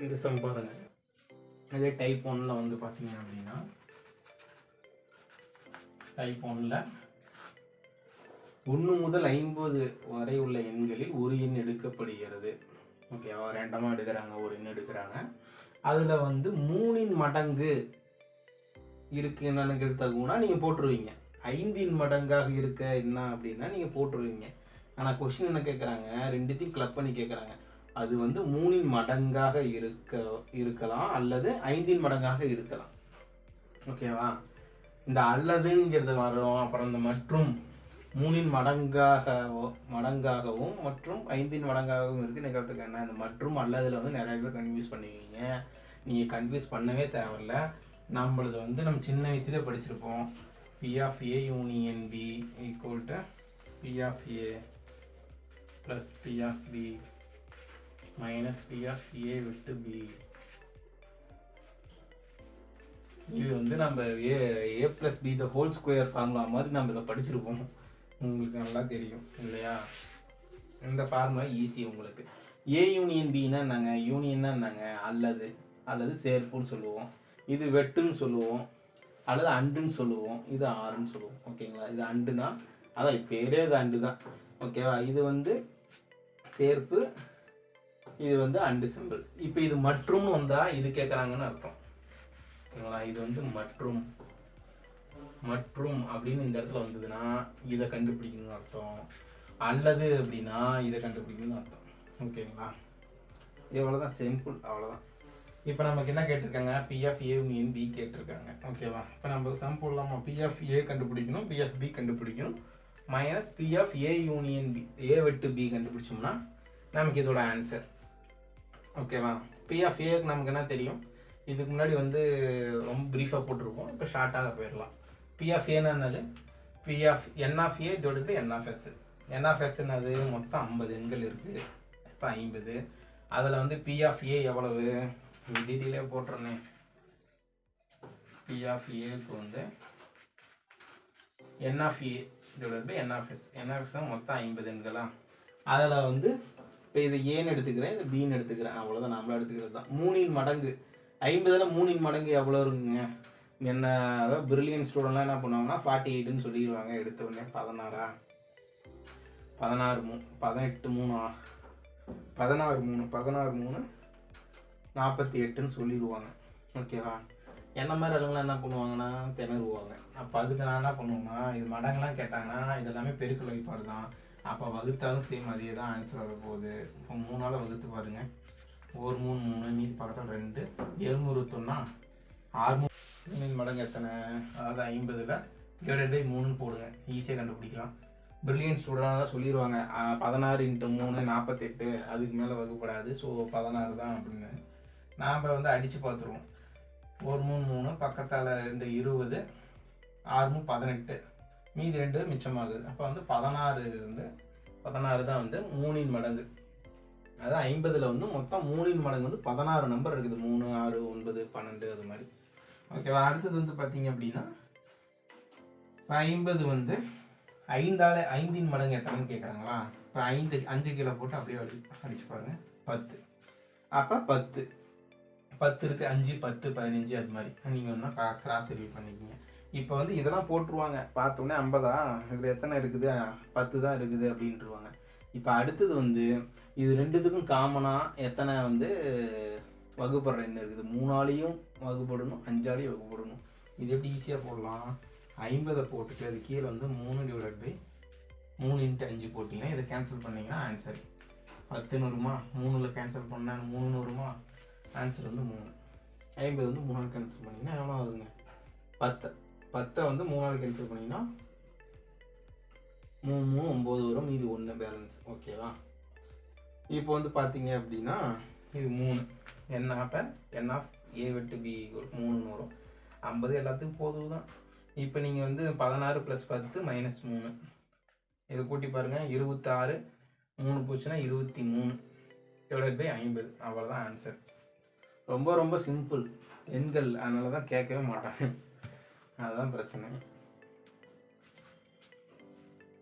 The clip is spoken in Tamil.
இந்த சம் பாருங்க. அதே டைப் ஒன்ல வந்து பார்த்தீங்க அப்படின்னா டைப் ஒன்ல ஒன்று முதல் ஐம்பது வரை உள்ள எண்களில் ஒரு எண் எடுக்கப்படுகிறது. ஓகேவா ரேண்டமாக எடுக்கிறாங்க ஒரு எண் எடுக்கிறாங்க. அதில் வந்து மூணின் மடங்கு இருக்கு என்னன்னு தகுனா நீங்கள் போட்டுருவீங்க. ஐந்தின் மடங்காக இருக்க என்ன அப்படின்னா நீங்கள் போட்டுருவீங்க. ஆனால் கொஷின் என்ன கேட்குறாங்க ரெண்டுத்தையும் கிளப் பண்ணி கேட்குறாங்க அது வந்து மூணின் மடங்காக இருக்க இருக்கலாம் அல்லது ஐந்தின் மடங்காக இருக்கலாம். ஓகேவா இந்த அல்லதுங்கிறது வரும் அப்புறம் இந்த மற்றும். மூணின் மடங்காக மடங்காகவும் மற்றும் ஐந்தின் மடங்காகவும் இருக்கு. நிகழ்த்துக்கு என்ன? இந்த மற்றும் அல்லதுல வந்து நிறைய பேர் கன்ஃபியூஸ் பண்ணுவீங்க நீங்கள் கன்ஃபியூஸ் பண்ணவே தேவையில்ல. நம்மளது வந்து நம்ம சின்ன வயசுலேயே படிச்சிருப்போம். P of A union B equal to P of A plus P of B minus P of A விட்டு பி இது வந்து நம்ம A A plus B the whole square formula மாதிரி நம்ம இதை படிச்சிருப்போம். உங்களுக்கு நல்லா தெரியும் இல்லையா? இந்த ஃபார்முலா ஈஸி உங்களுக்கு. ஏ யூனியன் பின்னா என்னங்க? யூனியன்னா என்னங்க? அல்லது அல்லது சேர்ப்புன்னு சொல்லுவோம். இது வெட்டுன்னு சொல்லுவோம். அல்லது அண்டுன்னு சொல்லுவோம். இது ஆறுன்னு சொல்லுவோம். ஓகேங்களா இது அண்டுனா அதான் பேரே இது அண்டு தான் ஓகேவா இது வந்து சேர்ப்பு இது வந்து அண்டு சிம்பிள் இப்போ இது மற்றும் வந்தால் இது கேட்குறாங்கன்னு அர்த்தம். ஓகேங்களா? இது வந்து மற்றும். மற்றும் அப்படின்னு இந்த இடத்துல வந்ததுன்னா இதை கண்டுபிடிக்கணும்னு அர்த்தம். அல்லது அப்படின்னா இதை கண்டுபிடிக்கணும்னு அர்த்தம். ஓகேங்களா? இவ்வளோதான் சிம்பிள் அவ்வளோதான் இப்போ நமக்கு என்ன கேட்டிருக்காங்க? P of A union B கேட்டிருக்காங்க? ஓகேவா? இப்போ நம்ம சம் போடலாமா? பி ஆஃப் ஏ கண்டுபிடிக்கணும் பி ஆஃப் பி கண்டுபிடிக்கணும். Minus P of A union B A வெட்டு பி கண்டுபிடிச்சோம்னா நமக்கு இதோட ஆன்சர் ஓகேவா பி ஆஃப் ஏக்கு நமக்கு என்ன தெரியும்? இதுக்கு முன்னாடி வந்து ரொம்ப ப்ரீஃபாக போட்டிருப்போம். இப்போ ஷார்ட்டாக போயிடலாம். பி ஆஃப் ஏன்னா என்னது? P of n of A divide by n of S n of என்னது? மொத்தம் ஐம்பது எண்கள் இருக்குது இப்போ ஐம்பது. அதில் வந்து பி ஆஃப் ஏ எவ்வளவு? டீட்டெயிலே போட்டுறனே. பி ஆஃப் ஏக்கு வந்து n of A divide by n of S n of S தான் மொத்தம் ஐம்பது எண்களா? அதில் வந்து இப்போ இது ஏன்னு எடுத்துக்கிறேன்? இந்த பின்னு எடுத்துக்கிறேன். அவ்வளோதான் நம்மளும் எடுத்துக்கிறது தான். மூணின் மடங்கு. ஐம்பதில் மூணின் மடங்கு எவ்வளோ இருக்குங்க? என்ன அதாவது பிரில்லியன் ஸ்டூடெண்ட்லாம் என்ன பண்ணுவாங்கன்னா ஃபார்ட்டி எயிட்டுன்னு சொல்லிடுவாங்க. எடுத்த உடனே பதினாறா? பதினாறு மூணு பதினெட்டு மூணா? பதினாறு மூணு பதினாறு மூணு நாற்பத்தி எட்டுன்னு சொல்லிடுவாங்க. ஓகேவா என்ன மாதிரி ஆளுங்களாம் என்ன பண்ணுவாங்கன்னா திணறுவாங்க. அப்போ அதுக்கு நான் என்ன பண்ணுவேன்னா இது மடங்கெலாம் கேட்டாங்கன்னா இது எல்லாமே பெருக்கல் வைப்பாடு தான் அப்போ வகுத்தாலும் சேம் அதே தான் ஆன்சர் வர போகுது. இப்போ மூணால் வகுத்து பாருங்கள் ஒரு மூணு மூணு மீதி பக்கத்தில் ரெண்டு. எழுநூறு இருபத்தொன்னா ஆறு மூணு. மடங்கு எத்தனை? அதாவது ஐம்பதில் டிவைடட் பை மூணுன்னு போடுங்க. ஈஸியாக கண்டுபிடிக்கலாம். பிரில்லியன் ஸ்டூடெண்டாக தான் சொல்லிடுவாங்க பதினாறு இன்ட்டு மூணு நாற்பத்தெட்டு அதுக்கு மேலே வகுப்படாது ஸோ பதினாறு தான் அப்படின்னு. நாம் வந்து அடித்து பார்த்துருவோம் ஒரு மூணு மூணு பக்கத்தால் ரெண்டு இருபது ஆறு மூணு பதினெட்டு. மீதி ரெண்டு மிச்சமாகுது. அப்போ வந்து பதினாறு வந்து பதினாறு தான் வந்து மூணின் மடங்கு. அதாவது ஐம்பதில் வந்து மொத்தம் மூணின் மடங்கு வந்து பதினாறு நம்பர் இருக்குது. மூணு ஆறு ஒன்பது பன்னெண்டு அது மாதிரி. ஓகேவா அடுத்தது வந்து பார்த்தீங்க அப்படின்னா ஐம்பது வந்து ஐந்தால் ஐந்தின் மடங்கு எத்தனைன்னு கேட்குறாங்களா இப்போ ஐந்து அஞ்சு கிலோ போட்டு அப்படியே அடி அடிச்சு பாருங்க. பத்து. அப்போ பத்து. பத்து இருக்குது அஞ்சு பத்து பதினஞ்சு அது மாதிரி. நீங்கள் ஒன்றா கிராஸ் ரிவ்யூ பண்ணிக்கிங்க. இப்போ வந்து இதெல்லாம் போட்டுருவாங்க. பார்த்தோன்னே ஐம்பதா? இதில் எத்தனை இருக்குது? பத்து தான் இருக்குது அப்படின்ட்டுருவாங்க இப்போ அடுத்தது வந்து இது ரெண்டுத்துக்கும் காமனாக எத்தனை வந்து வகுப்படுற எண்ணம் இருக்குது? மூணாலையும் வகுப்படணும் அஞ்சாலையும் வகுப்படணும். இது எப்படி ஈஸியாக போடலாம்? ஐம்பதை போட்டுட்டு அது கீழே வந்து மூணு டிவைட் பை மூணு இன்ட்டு அஞ்சு போட்டிங்கன்னா இதை கேன்சல் பண்ணிங்கன்னா ஆன்சர் பத்துன்னு வருமா மூணில் கேன்சல் பண்ணால் மூணுன்னு வருமா ஆன்சர் வந்து மூணு. ஐம்பது வந்து மூணால் கேன்சல் பண்ணிங்கன்னா எவ்வளோ ஆகுதுங்க? பத்து. பத்தை வந்து மூணால் கேன்சல் பண்ணிங்கன்னா மூணு மூணு ஒம்பது வரும். இது ஒன்று பேலன்ஸ் ஓகேவா இப்போ வந்து பார்த்தீங்க அப்படின்னா இது மூணு. என்ன அப்போ என் ஆஃப் ஏ வெட்டு பி மூணுன்னு வரும். ஐம்பது எல்லாத்துக்கும் போதும் தான். இப்போ நீங்கள் வந்து பதினாறு ப்ளஸ் பத்து மைனஸ் மூணு. இதை கூட்டி பாருங்கள் இருபத்தாறு மூணு போச்சுன்னா இருபத்தி மூணு. டிவைட் பை ஐம்பது. அவ்வளோதான் ஆன்சர் ரொம்ப ரொம்ப சிம்பிள் எண்கள். அதனால தான் கேட்கவே மாட்டாங்க. அதுதான் பிரச்சனை.